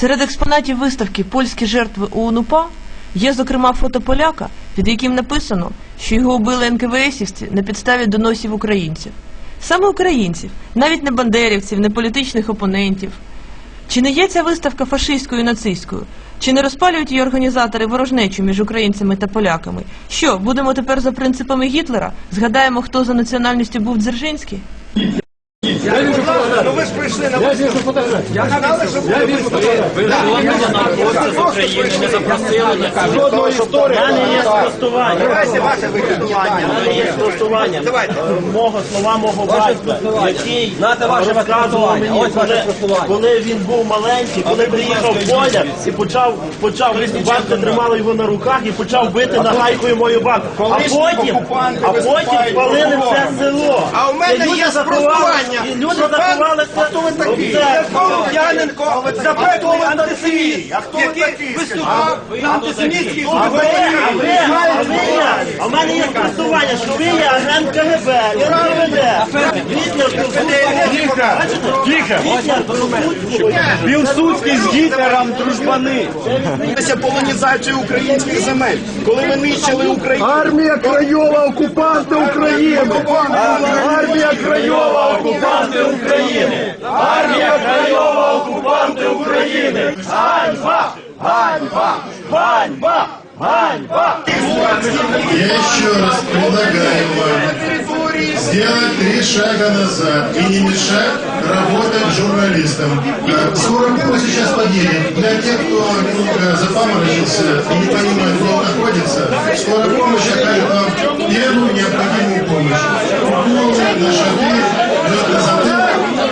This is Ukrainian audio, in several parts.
Серед експонатів виставки Польські жертви УНУПА є, зокрема, фото поляка, під яким написано, що його убили НКВСівці на підставі доносів українців. Саме українців, навіть не бандерівців, не політичних опонентів. Чи не є ця виставка фашистською і нацистською? Чи не розпалюють її організатори ворожнечу між українцями та поляками? Що, будемо тепер за принципами Гітлера? Згадаємо, хто за національністю був Дзержинський? Ж прийшли на виставку. Я знали, що буде виставка. Ви ж гостя з України не запросили на Жодного історії. У мене є спростування. Давайте ваше. У мене є спростування. Давайте. Мого слова мого батька, який Нате ваше розказував спростування. мені, Ось ваше коли, спростування. коли він був маленький, коли приїхав Поля і почав, почав батько тримала його на руках і почав бити нагайкою мою банку. А Колишні потім, окупанти а потім виступають спалили все село. А у мене люди є заховали- спростування. і Люди Що заховали хто ви такий? Яненко, запеклий антисеміт. А хто ви такий? Виступав на антисемітській А а ви, а ви, а в мене є спростування, що ви є агент КГБ, і КВД. Гітлер Білсудський з Гітлером дружбани. Це полонізацію українських земель. Коли ви нищили Україну. Армія Крайова, окупанти України. Армія Крайова, окупанти України. Армія Крайова, окупанти України. Ганьба! Ганьба! Ганьба! Ганьба! Я еще раз предлагаю вам сделать три шага назад и не мешать работать журналистам. Скоро помощь сейчас подъедет. Для тех, кто немного запаморочился и не понимает, где он находится, скорая помощь окажет вам первую необходимую помощь. Полная наша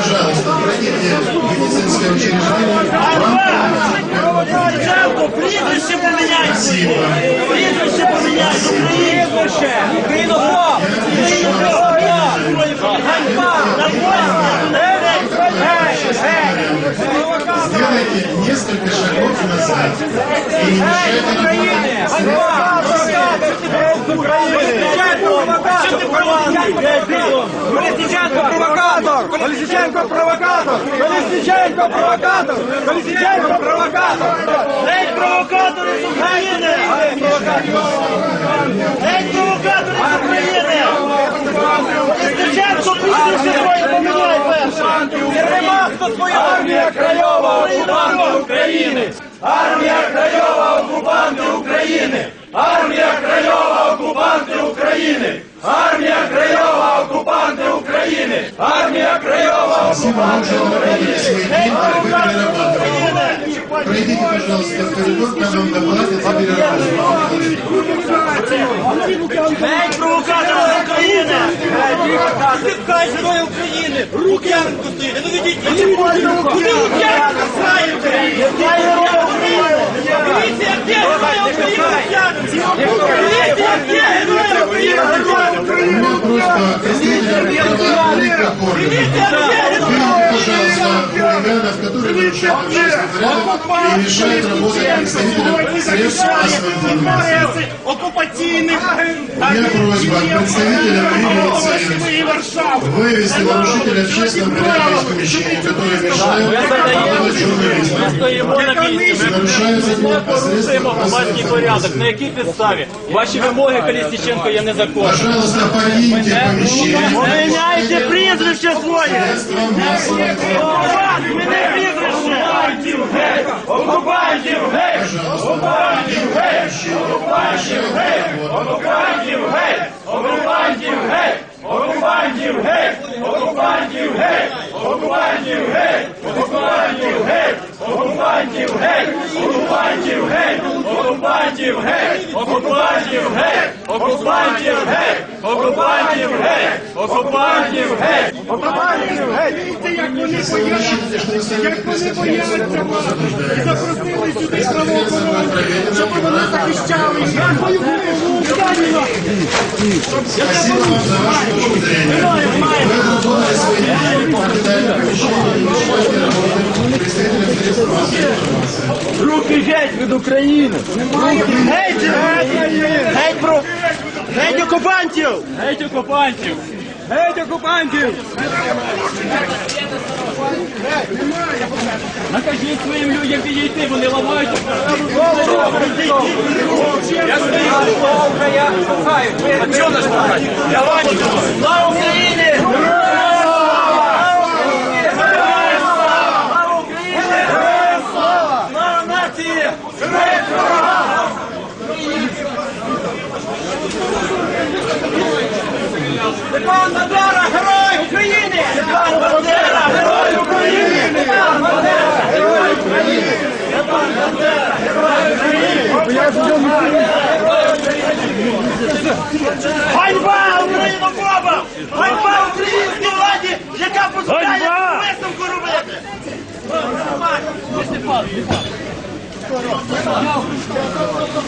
пожалуйста, пройдите медицинское учреждение. Прізвище поміняйте! Прізвище поміняйте! Прізвище! Українофоб! Українофоб! Ганьба! Сделайте несколько шагов назад и не мешайте Украине! Провокатор! Колесниченко провокатор! Колесниченко провокатор! Колесниченко провокатор! Геть провокатори з України! Геть провокатори з України! Листиченко, прізвище своє поміняй перше! Нема хто своя армія Крайова! Окупанти України! Армія Крайова! Окупанти України! Армія Крайова! Окупанти Спасибо вам, что вы провели свой день, а вы перерабатывали. Пройдите, пожалуйста, в коридор, там вам доплатят за перерабатывание. Геть провокатора України! Геть героя України! Лук'янко стоїть! Ну ведіть! Куди Лук'янко знаєте? Героя України! Дивіться, де героя України! Дивіться, де героя України! Ну просто, Кристина, это великая порция пожалуйста, хулиганов, которые нарушают общественный порядок и мешают работать представителям средств массовой информации. Окупаційних У меня просьба к представителям милиции вывести нарушителя общественного порядка из помещения, которые мешают работать журналистам. стоїмо на місці. И нарушаются Порушуємо непосредственно громадський массовой порядок. На якій підставі? Ваші вимоги, Колісніченко, є незаконні. Пожалуйста, покиньте помещение. Поміняйте прізвище своє! Средства массовой информации. Мене прізвище! Окупантів геть! Пожалуйста, покиньте помещение. Окупантів геть! Окупантів геть! Окупантів геть! Окупантів геть! Окупантів геть! Окупантів геть! Окупантів геть! Окупантів геть! Окупантів геть! Окупантів геть! Окупантів геть! Окупантів геть! Окупантів геть! Окупантів геть! Окупантів геть! Дивіться, як вони бояться, як вони бояться вас. І запросили сюди правоохоронців, щоб вони захищали. Я воюю, Луганина! Я не боюся, Немає, немає! Руки геть від України! Геть! Геть! Геть! Геть окупантів! Геть окупантів! Геть окупантів! Накажіть своїм людям підійти, вони ламають. Слава Україні! Слава нації! Степан Бандера, герой України! Степан Бандера, герой України! Степан Бандера, герой України! Степан Бандера, герой України! Ганьба Українобобам! Ганьба українській владі, яка дозволяє висновку робити!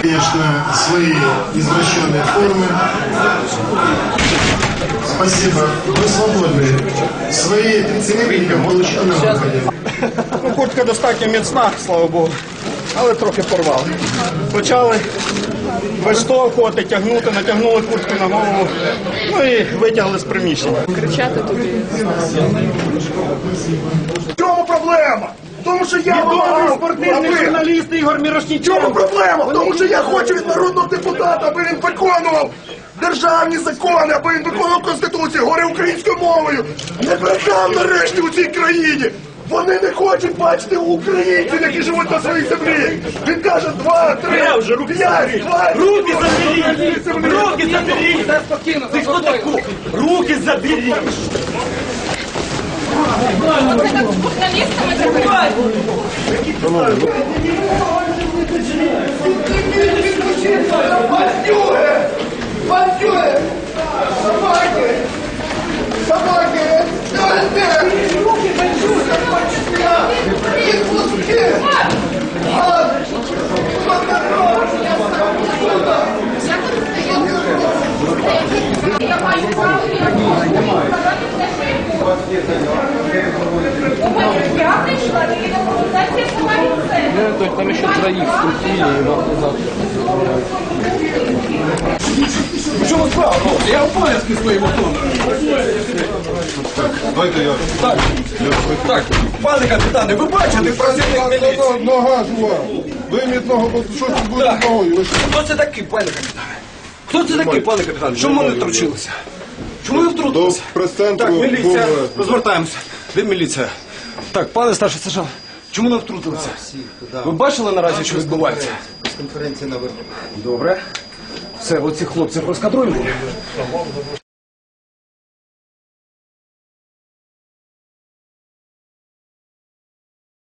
Конечно, свои извращенные формы. Спасибо. Вы свободны. Свои 30 получил на выходе. Ну, куртка достатньо міцна, слава Богу. Але трохи порвали. Почали виштовхувати, тягнути, натягнули куртку на голову. Ну і витягли з приміщення. В чому проблема? Тому, що я вимагав, спортивний журналіст Ігор В Мірошніченко. чому проблема? Тому, що я хочу від народного депутата, аби він виконував державні закони, аби він виконував Конституцію, говорив українською мовою, не брехав нарешті у цій країні. Вони не хочуть бачити українців, які живуть на своїй землі. Він каже, два, три, п'ять, два, Руки заберіть! Руки заберіть! Ти хто такий? Руки заберіть! Бандюги! Бандюги! Собаки! Собаки! Дайте! Руки бандюги! Відпусти! Гад! Я маю право сказати все, що я. Я прийшла, і на провокація сама від себе. Там ще троїх скрутили і вам назад. Пане капітане, ви бачите, працівник міліції. Нога жива. Вимітного, бо що тут буде з ногою? Ви що? Хто це такий, пане капітане? Хто це такий, пане капітане? Чому не втручилися? Чому не втрутилися? До прес-центру Так, міліція, був, е, розвертаємося. Де міліція? Так, пане старший сержант, чому не втрутилися? Ви бачили наразі, що відбувається? Конференція наверху. Добре. Все, оці хлопці розкадруємо.